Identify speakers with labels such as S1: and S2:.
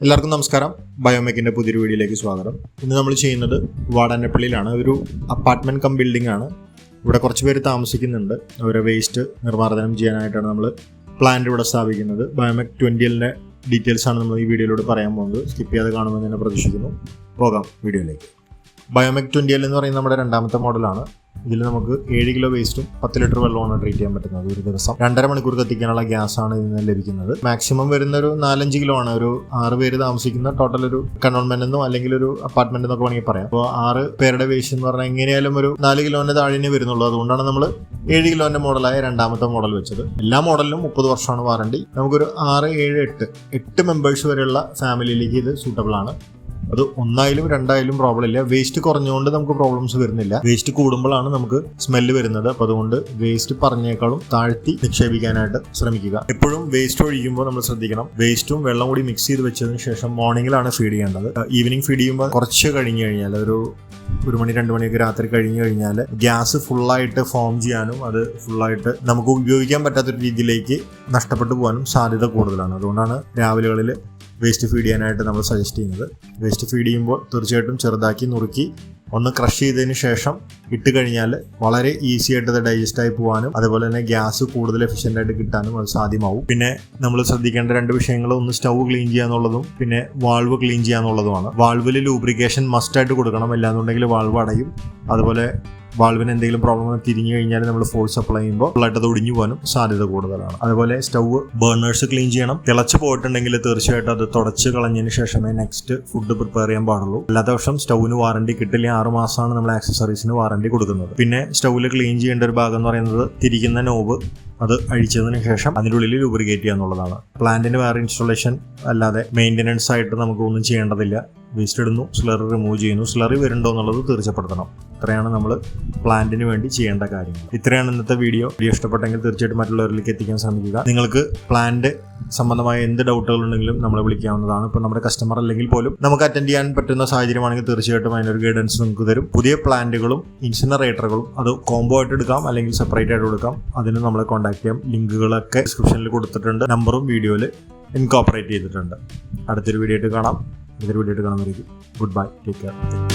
S1: എല്ലാവർക്കും നമസ്കാരം. ബയോമെക്കിന്റെ പുതിയൊരു വീഡിയോയിലേക്ക് സ്വാഗതം. ഇന്ന് നമ്മൾ ചെയ്യുന്നത് വാടാനപ്പള്ളിയിലാണ്. ഒരു അപ്പാർട്ട്മെന്റ് കം ബിൽഡിംഗ് ആണ്. ഇവിടെ കുറച്ച് പേര് താമസിക്കുന്നുണ്ട്. അവരെ വേസ്റ്റ് നിർമ്മാർജനം ചെയ്യാനായിട്ടാണ് നമ്മൾ പ്ലാന്റ് ഇവിടെ സ്ഥാപിക്കുന്നത്. ബയോമെക് ട്വന്റിയലിന്റെ ഡീറ്റെയിൽസ് ആണ് നമ്മൾ ഈ വീഡിയോയിലൂടെ പറയാൻ പോകുന്നത്. സ്കിപ്പ് ചെയ്യാതെ കാണുമെന്ന് തന്നെ പ്രതീക്ഷിക്കുന്നു. പോകാം വീഡിയോയിലേക്ക്. ബയോമെക് ട്വന്റി എൽ എന്ന് പറയുന്ന നമ്മുടെ രണ്ടാമത്തെ മോഡലാണ് ഇതിൽ നമുക്ക് ഏഴ് കിലോ വേസ്റ്റും പത്ത് ലിറ്റർ വെള്ളമാണ് ട്രീറ്റ് ചെയ്യാൻ പറ്റുന്നത് ഒരു ദിവസം. രണ്ടര മണിക്കൂർ കത്തിക്കാനുള്ള ഗ്യാസ് ആണ് നിന്ന് ലഭിക്കുന്നത്. മാക്സിമം വരുന്ന ഒരു നാലഞ്ച് കിലോ ആണ്. ഒരു ആറ് പേര് താമസിക്കുന്ന ടോട്ടൽ ഒരു കണ്ടോൺമെന്റ് എന്നോ അല്ലെങ്കിൽ ഒരു അപ്പാർട്ട്മെന്റ് എന്നൊക്കെ വേണമെങ്കിൽ പറയാം. അപ്പോൾ ആറ് പേരുടെ വേസ്റ്റ് എന്ന് പറഞ്ഞാൽ എങ്ങനെയായാലും ഒരു നാല് കിലോന്റെ താഴെ വരുന്നുള്ളൂ. അതുകൊണ്ടാണ് നമ്മൾ ഏഴ് കിലോന്റെ മോഡലായ രണ്ടാമത്തെ മോഡൽ വെച്ചത്. എല്ലാ മോഡലിലും മുപ്പത് വർഷമാണ് വാറണ്ടി നമുക്കൊരു ആറ് ഏഴ് എട്ട് എട്ട് മെമ്പേഴ്സ് വരെയുള്ള ഫാമിലിയിലേക്ക് ഇത് സൂട്ടബിൾ ആണ്. അത് ഒന്നായാലും രണ്ടായാലും പ്രോബ്ലം ഇല്ല. വേസ്റ്റ് കുറഞ്ഞുകൊണ്ട് നമുക്ക് പ്രോബ്ലംസ് വരുന്നില്ല. വേസ്റ്റ് കൂടുമ്പോഴാണ് നമുക്ക് സ്മെല്ല് വരുന്നത്. അപ്പോൾ അതുകൊണ്ട് വേസ്റ്റ് പറഞ്ഞേക്കാളും താഴ്ത്തി നിക്ഷേപിക്കാനായിട്ട് ശ്രമിക്കുക. എപ്പോഴും വേസ്റ്റ് ഒഴിക്കുമ്പോൾ നമ്മൾ ശ്രദ്ധിക്കണം. വേസ്റ്റും വെള്ളം കൂടി മിക്സ് ചെയ്ത് വെച്ചതിന് ശേഷം മോർണിംഗിലാണ് ഫീഡ് ചെയ്യേണ്ടത്. ഈവനിങ് ഫീഡ് ചെയ്യുമ്പോൾ കുറച്ച് കഴിഞ്ഞ് കഴിഞ്ഞാൽ ഒരു ഒരു മണി രണ്ട് മണിയൊക്കെ രാത്രി കഴിഞ്ഞു കഴിഞ്ഞാൽ ഗ്യാസ് ഫുള്ളായിട്ട് ഫോം ചെയ്യാനും അത് ഫുള്ളായിട്ട് നമുക്ക് ഉപയോഗിക്കാൻ പറ്റാത്തൊരു രീതിയിലേക്ക് നഷ്ടപ്പെട്ടു പോകാനും സാധ്യത കൂടുതലാണ്. അതുകൊണ്ടാണ് രാവിലെകളിൽ വേസ്റ്റ് ഫീഡ് ചെയ്യാനായിട്ട് നമ്മൾ സജസ്റ്റ് ചെയ്യുന്നത്. വേസ്റ്റ് ഫീഡ് ചെയ്യുമ്പോൾ തീർച്ചയായിട്ടും ചെറുതാക്കി നുറുക്കി ഒന്ന് ക്രഷ് ചെയ്തതിന് ശേഷം ഇട്ട് കഴിഞ്ഞാൽ വളരെ ഈസി ആയിട്ട് അത് ഡൈജസ്റ്റ് ആയി പോകാനും അതുപോലെ തന്നെ ഗ്യാസ് കൂടുതൽ എഫിഷ്യന്റ് ആയിട്ട് കിട്ടാനും അത് സാധ്യമാവും. പിന്നെ നമ്മൾ ശ്രദ്ധിക്കേണ്ട രണ്ട് വിഷയങ്ങൾ ഒന്ന് സ്റ്റൗ ക്ലീൻ ചെയ്യാന്നുള്ളതും പിന്നെ വാൾവ് ക്ലീൻ ചെയ്യാന്നുള്ളതുമാണ് വാൾവിൽ ലൂബ്രിക്കേഷൻ മസ്റ്റായിട്ട് കൊടുക്കണം. അല്ലാന്നുണ്ടെങ്കിൽ വാൾവ് അടയും. അതുപോലെ വാൾവിന് എന്തെങ്കിലും പ്രോബ്ലം തിരിഞ്ഞു കഴിഞ്ഞാൽ നമ്മൾ ഫോഴ്സ് അപ്ലൈ ചെയ്യുമ്പോൾ ഫുള്ളായിട്ട് അത് ഒടിഞ്ഞു പോകാനും സാധ്യത കൂടുതലാണ്. അതുപോലെ സ്റ്റൗ ബേർണേഴ്സ് ക്ലീൻ ചെയ്യണം. തിളച്ച് പോയിട്ടുണ്ടെങ്കിൽ തീർച്ചയായിട്ടും അത് തുടച്ച് കളഞ്ഞതിന് ശേഷമേ നെക്സ്റ്റ് ഫുഡ് പ്രിപ്പയർ ചെയ്യാൻ പാടുള്ളൂ. അല്ലാത്ത വർഷം സ്റ്റൗവിന് വാറണ്ടി കിട്ടില്ല. ആറ് മാസമാണ് നമ്മൾ ആക്സസറീസിന് വാറണ്ടി കൊടുക്കുന്നത്. പിന്നെ സ്റ്റൗവിൽ ക്ലീൻ ചെയ്യേണ്ട ഒരു ഭാഗം എന്ന് പറയുന്നത് തിരിക്കുന്ന നോബ് അത് അഴിച്ചതിന് ശേഷം അതിന്റെ ഉള്ളിൽ ലൂബ്രിക്കേറ്റ് ചെയ്യുക എന്നുള്ളതാണ്. പ്ലാന്റിന് വേറെ ഇൻസ്റ്റലേഷൻ അല്ലാതെ മെയിന്റനൻസ് ആയിട്ട് നമുക്ക് ഒന്നും ചെയ്യേണ്ടതില്ല. വേസ്റ്റ് ഇടുന്നു സ്ലറി റിമൂവ് ചെയ്യുന്നു സ്ലറി വരുന്നുണ്ടോ എന്നുള്ളത് തീർച്ചപ്പെടുത്തണം. ഇത്രയാണ് നമ്മൾ പ്ലാന്റിന് വേണ്ടി ചെയ്യേണ്ട കാര്യങ്ങൾ. ഇത്രയാണ് ഇന്നത്തെ വീഡിയോ വീഡിയോ ഇഷ്ടപ്പെട്ടെങ്കിൽ തീർച്ചയായിട്ടും മറ്റുള്ളവരിലേക്ക് എത്തിക്കാൻ ശ്രമിക്കുക. നിങ്ങൾക്ക് പ്ലാന്റ് സംബന്ധമായ എന്ത് ഡൗട്ടുകൾ ഉണ്ടെങ്കിലും നമ്മളെ വിളിക്കാവുന്നതാണ്. ഇപ്പോൾ നമ്മുടെ കസ്റ്റമർ അല്ലെങ്കിൽ പോലും നമുക്ക് അറ്റൻഡ് ചെയ്യാൻ പറ്റുന്ന സാഹചര്യമാണെങ്കിൽ തീർച്ചയായിട്ടും അതിനൊരു ഗൈഡൻസ് നിങ്ങൾക്ക് തരും. പുതിയ പ്ലാന്റുകളും ഇൻസിനറേറ്ററുകളും അത് കോംബോ ആയിട്ട് എടുക്കാം അല്ലെങ്കിൽ സെപ്പറേറ്റ് ആയിട്ട് എടുക്കാം അതിന് നമ്മളെ കോൺടാക്ട് ചെയ്യാം. ലിങ്കുകളൊക്കെ ഡിസ്ക്രിപ്ഷനിൽ കൊടുത്തിട്ടുണ്ട്. നമ്പറും വീഡിയോയിൽ ഇൻകോപ്പറേറ്റ് ചെയ്തിട്ടുണ്ട്. അടുത്തൊരു വീഡിയോ ആയിട്ട് കാണാം. ഇതൊരു വീഡിയോ കാണുന്നതായിരിക്കും ഗുഡ് ബൈ ടേക്ക് കെയർ